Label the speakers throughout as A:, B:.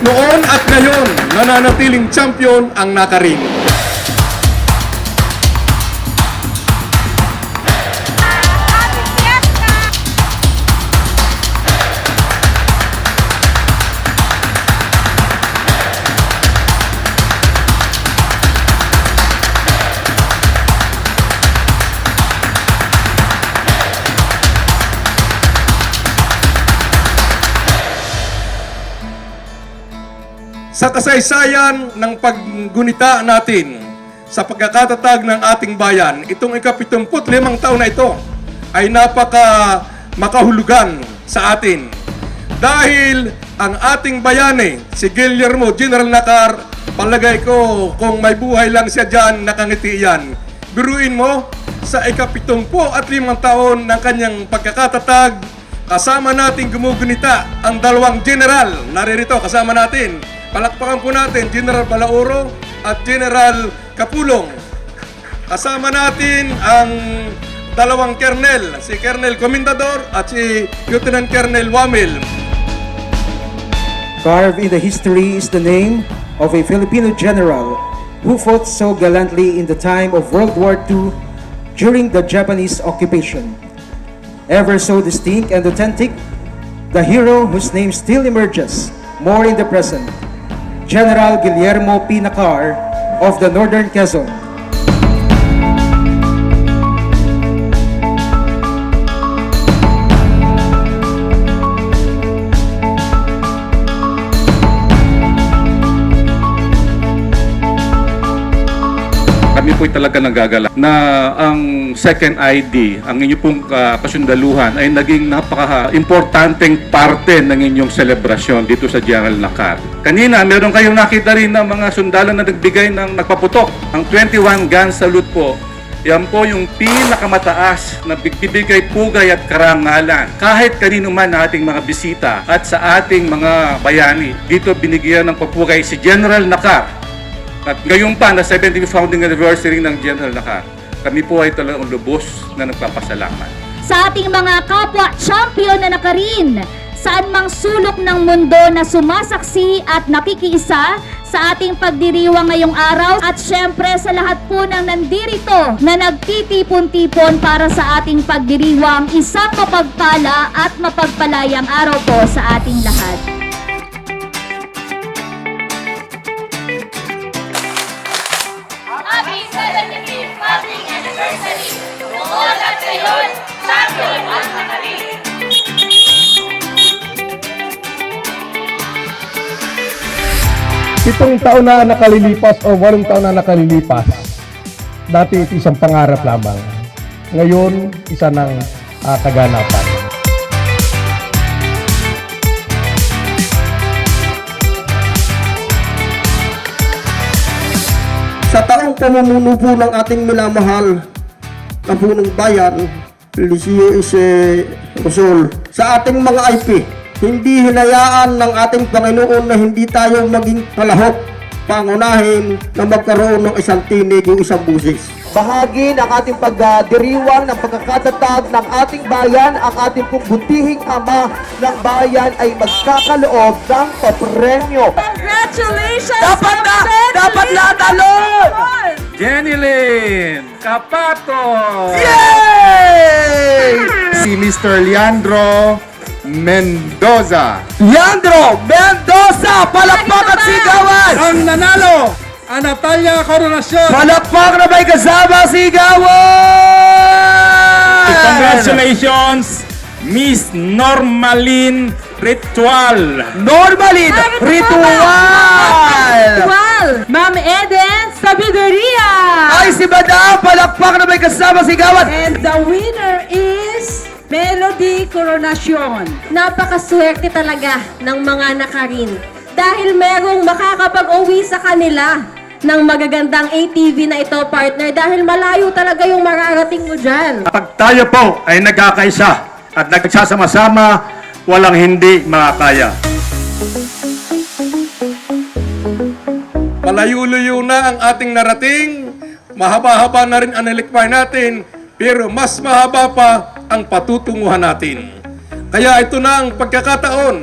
A: Noon at ngayon, nananatiling champion ang Nakarin. Sa kasaysayan ng paggunita natin sa pagkakatatag ng ating bayan, itong ikapitumput limang taon na ito ay napaka makahulugan sa atin. Dahil ang ating bayani, si Guillermo General Nakar, palagay ko kung may buhay lang siya dyan, nakangiti yan. Biruin mo, sa ikapitumpu at limang taon ng kanyang pagkakatatag, kasama natin gumugunita ang dalawang general. Naririto, kasama natin. Palakpakan po natin, General Balauro at General Kapulong. Kasama natin ang dalawang kernel, si Kernel Comendador at si Lieutenant Kernel Wamil.
B: Carved in the history is the name of a Filipino general who fought so gallantly in the time of World War II during the Japanese occupation. Ever so distinct and authentic, the hero whose name still emerges more in the present, General Guillermo P. Nakar of the Northern Quezon.
C: Kami po'y talaga nagagala na ang second ID, ang inyo pong uh, kasundaluhan ay naging napaka-importanteng parte ng inyong selebrasyon dito sa General Nakar. Kanina, meron kayong nakita rin ng mga sundalo na nagbigay ng nagpaputok. Ang 21 gun salute po, yan po yung pinakamataas na bibigay pugay at karangalan. Kahit kanino man ating mga bisita at sa ating mga bayani, dito binigyan ng papugay si General Nakar at ngayon pa, na 70th founding anniversary ng General Nakar, kami po ay talagang lubos na nagpapasalamat.
D: sa ating mga kapwa champion na nakarin saan mang sulok ng mundo na sumasaksi at nakikiisa sa ating pagdiriwang ngayong araw at syempre sa lahat po ng nandirito na nagtitipon-tipon para sa ating pagdiriwang isang mapagpala at mapagpalayang araw po sa ating lahat.
E: Ngayon, champion ang nakarin!
A: Pitong taon na nakalilipas o walong taon na nakalilipas, dati ito isang pangarap lamang. Ngayon, isa ng ah, kaganapan.
F: Sa taong pamumuno po ng ating minamahal na punong bayan, Licio Ise Rosol, sa ating mga IP, hindi hinayaan ng ating Panginoon na hindi tayo maging kalahok, pangunahin na magkaroon ng isang tinig o isang busis.
G: bahagi ng ating pagdiriwang ng pagkakatatag ng ating bayan, ang ating pong butihing ama ng bayan ay magkakaloob ng papremyo.
D: Congratulations!
G: Dapat!
C: Jenny Lynn Kapatos!
G: Yay!
H: si Mr. Leandro Mendoza.
G: Leandro Mendoza! Palakpak at sigawan!
A: Ang nanalo, ang Natalia Coronasyon.
G: Palakpak na may kasama sigawan!
H: Congratulations, Miss Normalin Ritual.
G: Normalin Ritual!
D: Well, Ma'am Eden Sabiduria!
G: Ay si Madam! Palakpak na may kasama sigawan!
I: And the winner is Melody Coronacion. Napakaswerte talaga ng mga nakarin dahil merong makakapag-uwi sa kanila ng magagandang ATV na ito, partner, dahil malayo talaga yung mararating mo dyan.
H: Pag tayo po ay nagkakaisa at nagsasama-sama, walang hindi makakaya.
A: Malayo-layo na ang ating narating, mahaba-haba na rin ang nilikmay natin, pero mas mahaba pa ang patutunguhan natin. Kaya ito na ang pagkakataon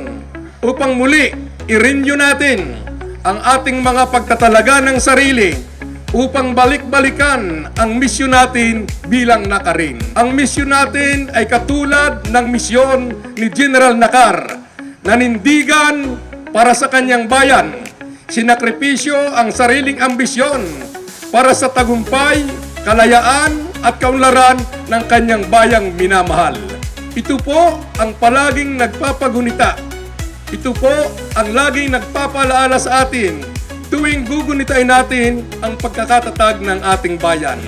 A: upang muli i-renew natin ang ating mga pagtatalaga ng sarili upang balik-balikan ang misyon natin bilang Nakarin. Ang misyon natin ay katulad ng misyon ni General Nakar, nanindigan para sa kanyang bayan, sinakripisyo ang sariling ambisyon para sa tagumpay, kalayaan at kaunlaran ng kanyang bayang minamahal. Ito po ang palaging nagpapagunita. Ito po ang laging nagpapalaala sa atin tuwing gugunitain natin ang pagkakatatag ng ating bayan.